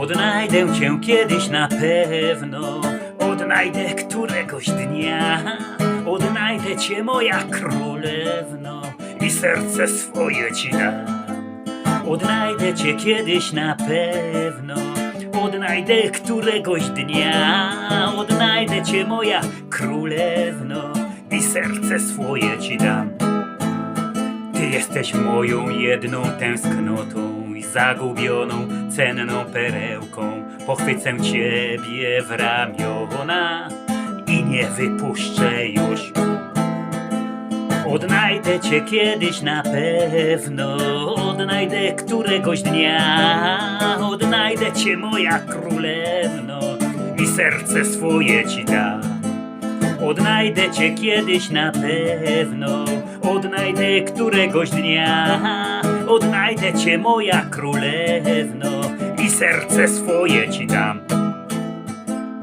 Odnajdę cię kiedyś na pewno, odnajdę któregoś dnia. Odnajdę cię, moja królewno, i serce swoje ci dam. Odnajdę cię kiedyś na pewno, odnajdę któregoś dnia. Odnajdę cię, moja królewno, i serce swoje ci dam. Ty jesteś moją jedną tęsknotą i zagubioną, cenną perełką. Pochwycę ciebie w ramiona i nie wypuszczę już. Odnajdę cię kiedyś na pewno, odnajdę któregoś dnia. Odnajdę cię, moja królewno, i serce swoje ci dam. Odnajdę cię kiedyś na pewno, odnajdę któregoś dnia. Odnajdę cię, moja królewno, i serce swoje ci dam.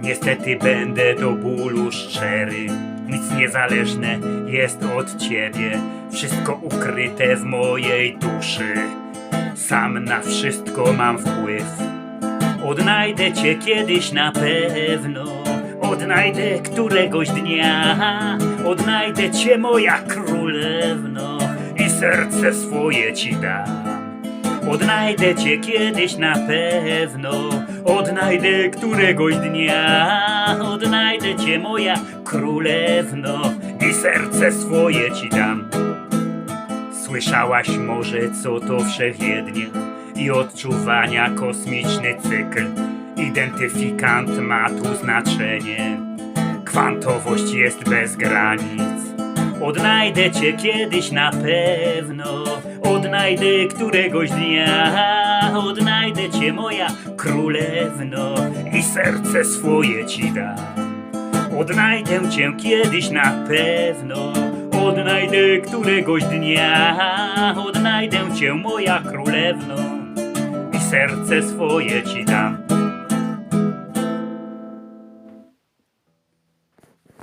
Niestety będę do bólu szczery, nic niezależne jest od ciebie, wszystko ukryte w mojej duszy. Sam na wszystko mam wpływ. Odnajdę cię kiedyś na pewno, odnajdę któregoś dnia, odnajdę cię moja królewno serce swoje ci dam. Odnajdę cię kiedyś na pewno, odnajdę któregoś dnia, odnajdę cię moja królewno i serce swoje ci dam. Słyszałaś może co to wszechwiednie i odczuwania kosmiczny cykl. Identyfikant ma tu znaczenie, kwantowość jest bez granic. Odnajdę cię kiedyś na pewno, odnajdę któregoś dnia, odnajdę cię moja królewno i serce swoje ci dam. Odnajdę cię kiedyś na pewno, odnajdę któregoś dnia, odnajdę cię moja królewno i serce swoje ci dam.